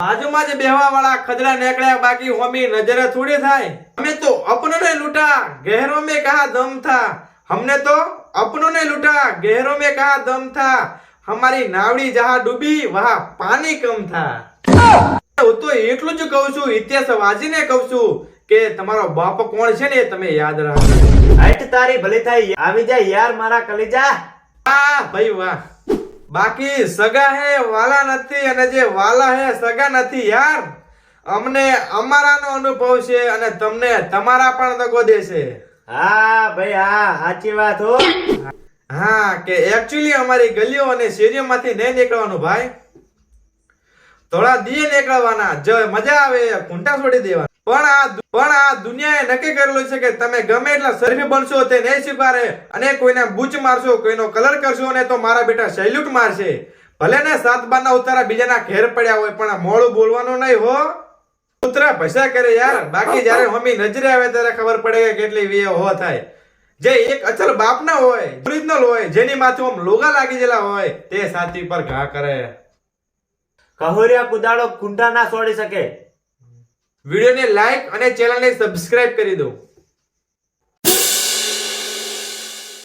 બાજુમાં જ બેહવા વાળા ખદડા નીકળ્યા બાકી હોમી નજરે થોડી થાય અમે તો અપનો ને લૂટા ગહેરો में कहा दम था हमने तो अपनों ने लूटा गहरों में कहा दम था हमारी नावड़ी जहां डूबी वहां पानी कम था હું તો એટલું જ કહું છું ઇતિહાસ વાંચીને કહું છું કે તમારો બાપ કોણ છે ને એ તમે યાદ રાખો હટ તારી ભલી થાય આવી જા યાર મારા કલેજા વાહ ભાઈ વાહ બાકી સગા હે વાલા નથી અને જે વાલા હે સગા નથી યાર. અમને અમારાનો અનુભવ છે અને તમને તમારા પણ દગો દેશે. હા ભાઈ હા સાચી વાત હો. હા કે એકચ્યુઅલી અમારી ગલીઓ અને શેરીઓમાંથી નહીં નીકળવાનું ભાઈ. થોડા દીએ નીકળવાના. જો મજા આવે કુંટા છોડી દેવાના. પણ આ પણ આ દુનિયાએ નક્કી કરેલું છે કે તમે ગમે એટલા શરીફ બનશો તે નહીં સ્વીકારે અને કોઈને બૂચ મારશો, કોઈનો કલર કરશો અને તો મારા બેટા સેલ્યુટ મારશે. ભલે ને સાત બારના ઉતારા બીજાના ઘેર પડ્યા હોય, પણ મોડું બોલવાનું નહીં હો. ઉતરા ભસા કરે યાર. બાકી જ્યારે મમ્મી નજરે આવે ત્યારે ખબર પડે કે કેટલી વીએ હો થાય. જે એક અચલ બાપના હોય, ઓરિજિનલ હોય, જેની માથે આમ લોગા લાગી ગયેલા હોય, તે સાથી પર ઘા કરે. કહુરિયા કુદાડો કુંડા ના છોડી શકે. વિડીયોને લાઈક અને ચેનલને સબસ્ક્રાઇબ કરી દો.